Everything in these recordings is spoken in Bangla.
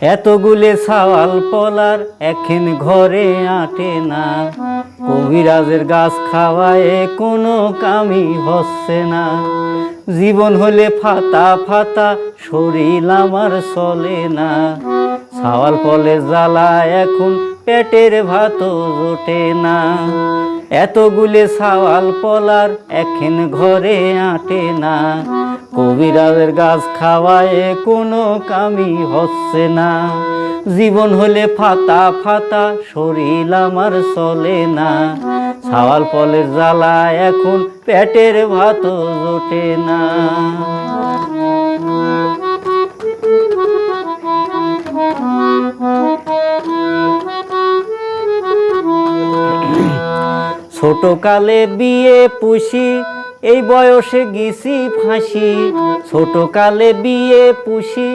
এতগুলে সাওয়াল পলার এখন ঘরে আটে না। কবিরাজের গাছ খাওয়ায় কোনো কামই হচ্ছে না। জীবন হলে ফাতা ফাতা, শরীর আমার চলে না। সাওয়াল পলে জ্বালা এখন পেটের ভাতও জোটে না। এতগুলে সাওয়াল পলার এখন ঘরে আটে না। কবিরাজের গাছ খাওয়ায় কোনো কামি হচ্ছে না। জীবন হলে ফাতা ফাতা, শরীর আমার চলে না। সাওয়াল পলের জ্বালা এখন পেটের ভাতও জোটে না। ছোট কালে বিয়ে পুষি এই বয়সে গেছি ফাঁসি, ছোট কালে বিয়ে পুষি।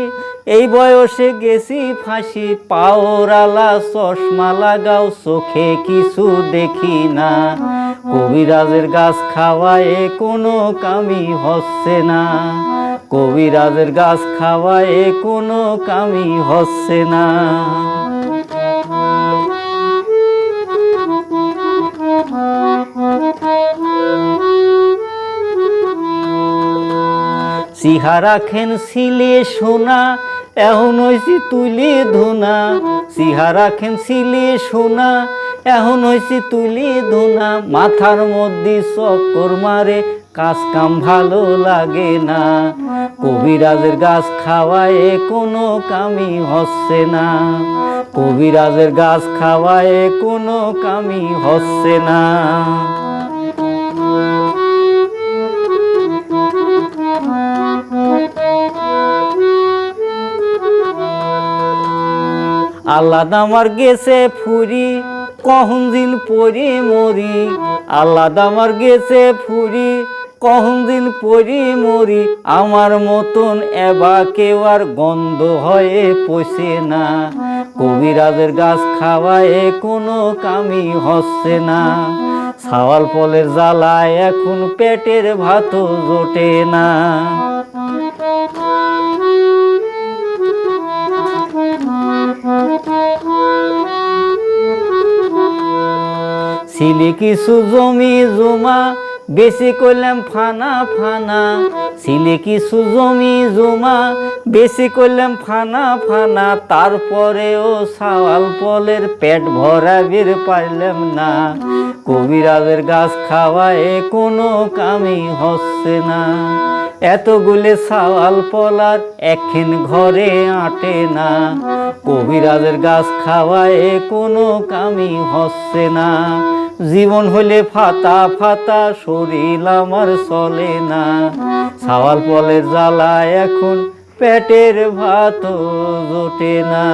এই বয়সে গেছি ফাঁসি পাওরালা চশমা লাগাও, চোখে কিছু দেখি না। কবিরাজের গাছ খাওয়ায় কোনো কামি হচ্ছে না। কবিরাজের গাছ খাওয়ায় কোনো কামি হচ্ছে না। সিহারা খেন সিলে সোনা এখন হয়েছি তুলি ধুনা। সিহারা খেন সিলে সোনা এখন হয়েছি তুলি ধুনা। মাথার মধ্যে চক্কর মারে, কাজ কাম ভালো লাগে না। কবিরাজের গাছ খাওয়ায় কোনো কামি হচ্ছে না। কবিরাজের গাছ খাওয়ায় কোনো কামি হচ্ছে না। আল্লাহ আমার গেছে ফুরি, কখন দিন পরি মরি। আল্লাহ আমার গেছে ফুরি, কখন দিন পরি মরি। আমার মতন এবা কেউ আর গন্ধ হয়ে পচে না। কবিরাজের গাছ খাওয়ায় কোনো কামি হচ্ছে না। সাওয়াল পলের জ্বালায় এখন পেটের ভাতও জোটে না। ছিলি কিছু জমি জমা, বেশি করলাম ফানা ফানা। ছিলি কিছু জমি জমা, বেশি করলাম ফানা ফানা। তারপরেও সাওয়াল পলের পেট ভরাবির পারলাম না। কবিরাজের গাছ খাওয়ায় কোনো কামি হচ্ছে না। এতগুলে সাওয়াল পলার একখিন ঘরে আটে না। কবিরাজের গাছ খাওয়ায় কোনো কামি হচ্ছে না। জীবন হলে ফাতা ফাতা, শরীর আমার চলে না। সাওয়াল পলের জ্বালা এখন পেটের ভাত জোটে না।